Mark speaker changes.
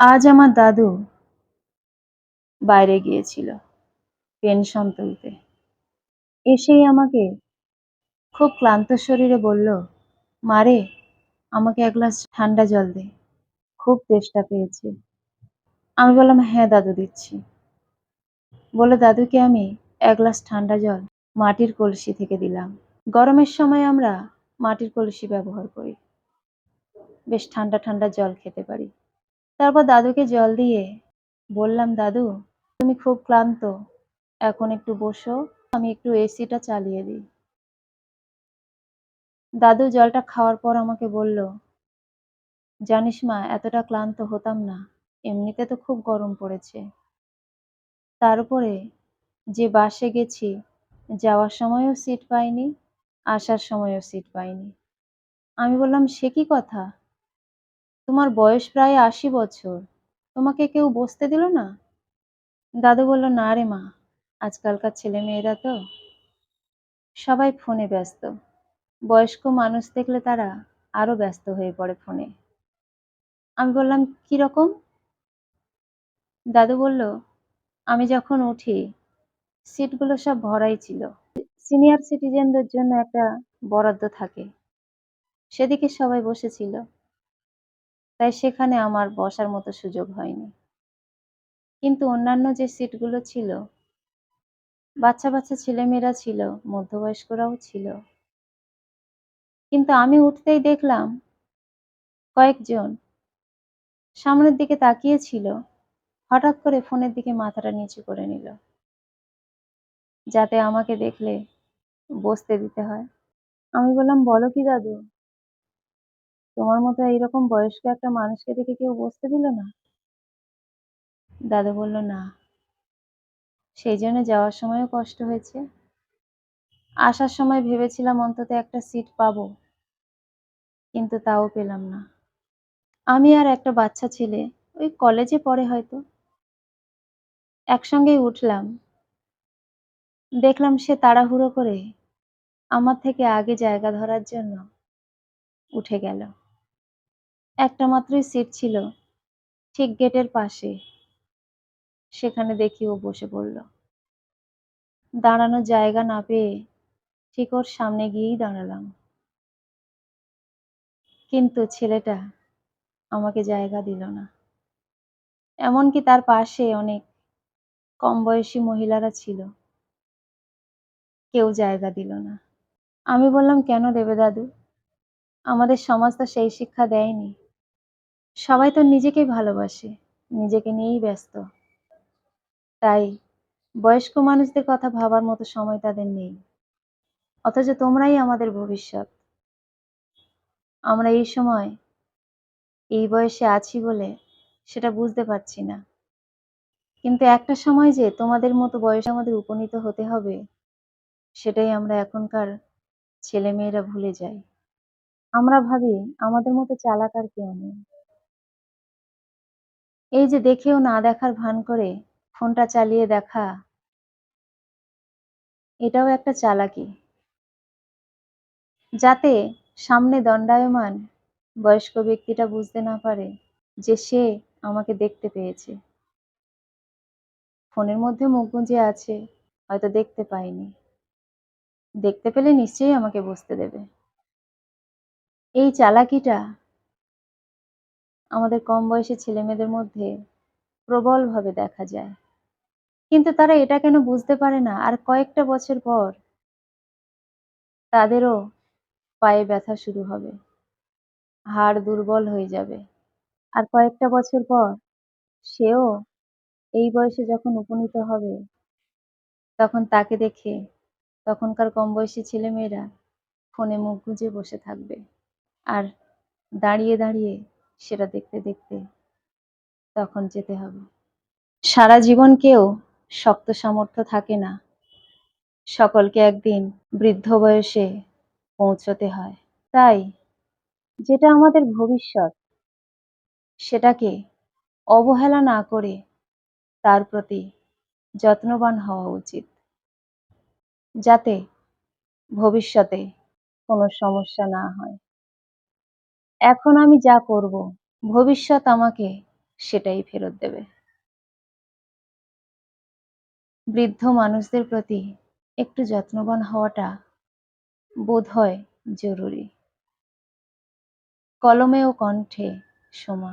Speaker 1: আজ আমার দাদু বাইরে গিয়েছিল পেনশন তুলতে। এসেই আমাকে খুব ক্লান্ত শরীরে বলল, মারে, আমাকে এক গ্লাস ঠান্ডা জল দে। খুব তেষ্টা পেয়েছে। আমি বললাম হ্যাঁ দাদু, দিচ্ছি। বলে দাদুকে আমি এক গ্লাস ঠান্ডা জল মাটির কলসি থেকে দিলাম। গরমের সময় আমরা মাটির কলসি ব্যবহার করি। বেশ ঠান্ডা ঠান্ডা জল খেতে পারি। তারপর দাদুকে জল দিয়ে বললাম, দাদু, তুমি খুব ক্লান্ত। এখন একটু বসো, আমি একটু এসিটা চালিয়ে দিই। দাদু জলটা খাওয়ার পর আমাকে বলল, জানিস মা, এতটা ক্লান্ত হতাম না, এমনিতে তো খুব গরম পড়েছে। তার উপরে যে বাসে গেছি, যাওয়ার সময়ও সিট পাইনি, আসার সময়ও সিট পাইনি। আমি বললাম, সে কি কথা? তোমার বয়স প্রায় আশি বছর। তোমাকে কেউ বসতে দিল না? দাদু বলল, না রে মা, আজকালকার ছেলে মেয়েরা তো সবাই ফোনে ব্যস্ত। বয়স্ক মানুষ দেখলে তারা আরও ব্যস্ত হয়ে পড়ে ফোনে। আমি বললাম, কি রকম? দাদু বলল, আমি যখন উঠি, সিটগুলো সব ভরাই ছিল। সিনিয়র সিটিজেনদের জন্য একটা বরাদ্দ থাকে। সেদিকে সবাই বসেছিল। তাই সেখানে আমার বসার মতো সুযোগ হয়নি। কিন্তু অন্যান্য যে সিটগুলো ছিল বাচ্চা বাচ্চা ছেলেমেয়েরা ছিল, মধ্যবয়স্করাও ছিল। কিন্তু আমি উঠতেই দেখলাম কয়েকজন সামনের দিকে তাকিয়েছিল হঠাৎ করে ফোনের দিকে মাথাটা নিচু করে নিল। যাতে আমাকে দেখলে বসতে দিতে হয়। আমি বললাম, বলো কি দাদু? তোমার মতো এইরকম বয়স্ক একটা মানুষকে দেখে কেউ বসতে দিল না? দাদু বলল, না। সেই জন্য যাওয়ার সময়ও কষ্ট হয়েছে। আসার সময় ভেবেছিলাম অন্তত একটা সিট পাবো, কিন্তু তাও পেলাম না। আমি আর একটা বাচ্চা ছেলে, ওই কলেজে পড়ে হয়তো। একসঙ্গেই উঠলাম। দেখলাম সে তাড়াহুড়ো করে আমার থেকে আগে জায়গা ধরার জন্য উঠে গেল। একটা মাত্রই সিট ছিল, ঠিক গেটের পাশে। সেখানে দেখি ও বসে পড়ল। দাঁড়ানোর জায়গা না পেয়ে ঠিক ওর সামনে গিয়েই দাঁড়ালাম। কিন্তু ছেলেটা আমাকে জায়গা দিল না। এমনকি তার পাশে অনেক কম বয়সী মহিলারা ছিল। কেউ জায়গা দিল না। আমি বললাম, কেন দেবে দাদু? আমাদের সমাজ তো সেই শিক্ষা দেয়নি। সবাই তো নিজেকে ভালোবাসে, নিজেকে নিয়েই ব্যস্ত। তাই বয়স্ক মানুষদের কথা ভাবার মতো সময় তাদের নেই। অথচ তোমরাই আমাদের ভবিষ্যৎ। আমরা এই সময় এই বয়সে আছি বলে সেটা বুঝতে পারছি না। কিন্তু একটা সময় যে তোমাদের মতো বয়সে আমাদের উপনীত হতে হবে, সেটাই আমরা এখনকার ছেলে মেয়েরা ভুলে যাই। আমরা ভাবি আমাদের মতো চালাক আর কেউ নেই। এই যে দেখেও না দেখার ভান করে, ফোনটা চালিয়ে দেখা। এটাও একটা চালাকি। যাতে সামনে দণ্ডায়মান বয়স্ক ব্যক্তিটা বুঝতে না পারে যে সে আমাকে দেখতে পেয়েছে। ফোনের মধ্যে মুখ গুঁজে আছে, হয়তো দেখতে পাইনি দেখতে পেলে নিশ্চয়ই আমাকে বসতে দেবে। এই চালাকিটা আমাদের কম বয়সী ছেলেমেয়েদের মধ্যে প্রবলভাবে দেখা যায়। কিন্তু তারা এটা কেন বুঝতে পারে না? আর কয়েকটা বছর পর তাদেরও পায়ে ব্যথা শুরু হবে। হাড় দুর্বল হয়ে যাবে। আর কয়েকটা বছর পর সেও এই বয়সে যখন উপনীত হবে, তখন তাকে দেখে তখনকার কম বয়সী ছেলেমেয়েরা ফোনে মুখ গুঁজে বসে থাকবে। আর দাঁড়িয়ে দাঁড়িয়ে সেটা দেখতে দেখতে তখন যেতে হবে। সারা জীবন কেউ শক্ত সামর্থ্য থাকে না। সকলকে একদিন বৃদ্ধ বয়সে পৌঁছতে হয়। তাই যেটা আমাদের ভবিষ্যৎ, সেটাকে অবহেলা না করে তার প্রতি যত্নবান হওয়া উচিত। যাতে ভবিষ্যতে কোনো সমস্যা না হয়। এখন আমি যা করব, ভবিষ্যৎ আমাকে সেটাই ফেরত দেবে। বৃদ্ধ মানুষদের প্রতি একটু যত্নবান হওয়াটা বোধ হয় জরুরি। কলমে ও কণ্ঠে সোমা।